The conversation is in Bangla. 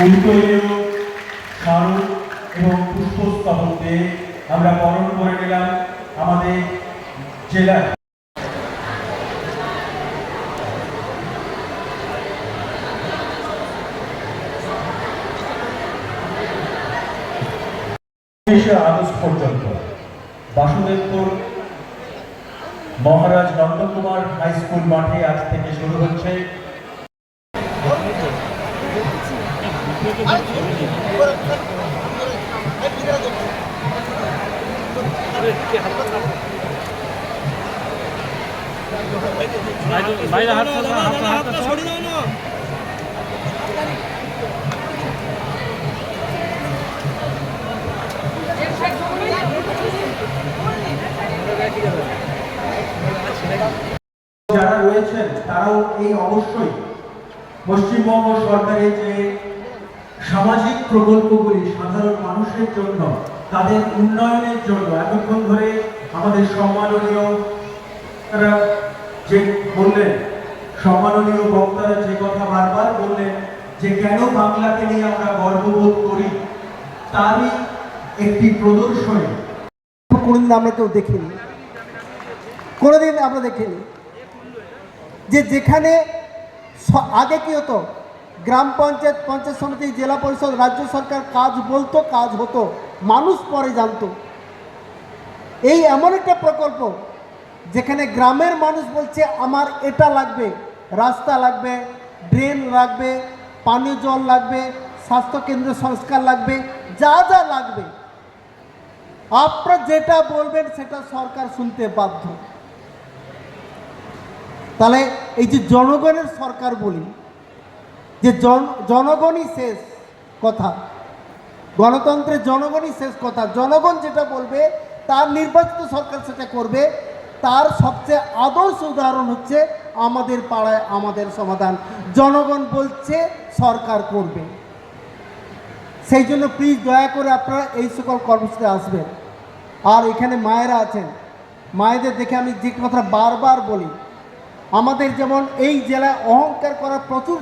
উত্তরীয় স্মারক এবং পুষ্পস্তবক আমরা বরণ করে নিলাম আমাদের উনিশে আগস্ট পর্যন্ত বাসুদেবপুর মহারাজ নন্দকুমার হাই স্কুল মাঠে আজ থেকে শুরু হচ্ছে। যারা রয়েছেন তারাও এই অবশ্যই পশ্চিমবঙ্গ সরকারের যে সামাজিক প্রকল্পগুলি সাধারণ মানুষের জন্য, তাদের উন্নয়নের জন্য। এতক্ষণ ধরে আমাদের সম্মাননীয় তারা যে বললেন, সম্মাননীয় বক্তারা যে কথা বারবার বললেন যে কেন বাংলাকে নিয়ে আমরা গর্ববোধ করি, তারই একটি প্রদর্শনী। কোনোদিন আমরা কেউ দেখিনি। কোনোদিন আমরা দেখিনি যে যেখানে আগে কি হতো? গ্রাম পঞ্চায়েত পঞ্চায়েত সমিতি, জেলা পরিষদ, রাজ্য সরকার কাজ বলতো, কাজ হতো। মানুষ পরে জানতো। এই এমন একটা প্রকল্প যেখানে গ্রামের মানুষ বলছে, আমার এটা লাগবে, রাস্তা লাগবে, ড্রেন লাগবে পানীয় জল লাগবে স্বাস্থ্যকেন্দ্র সংস্কার লাগবে, যা যা লাগবে। আপনারা যেটা বলবেন, সেটা সরকার শুনতে বাধ্য। তাহলে এই যে জনগণের সরকার বলি যে জন জনগণই শেষ কথা। গণতন্ত্রের জনগণই শেষ কথা। জনগণ যেটা বলবে, তার নির্বাচিত সরকার সেটা করবে। তার সবচেয়ে আদর্শ উদাহরণ হচ্ছে আমাদের পাড়ায় আমাদের সমাধান। জনগণ বলছে, সরকার করবে। সেই জন্য প্লিজ দয়া করে আপনারা এই সকল কর্মসূচিতে আসবেন। আর এখানে মায়েরা আছেন। মায়েদের দেখে আমি যে কথা বারবার বলি, আমাদের যেমন এই জেলায় অহংকার করার প্রচুর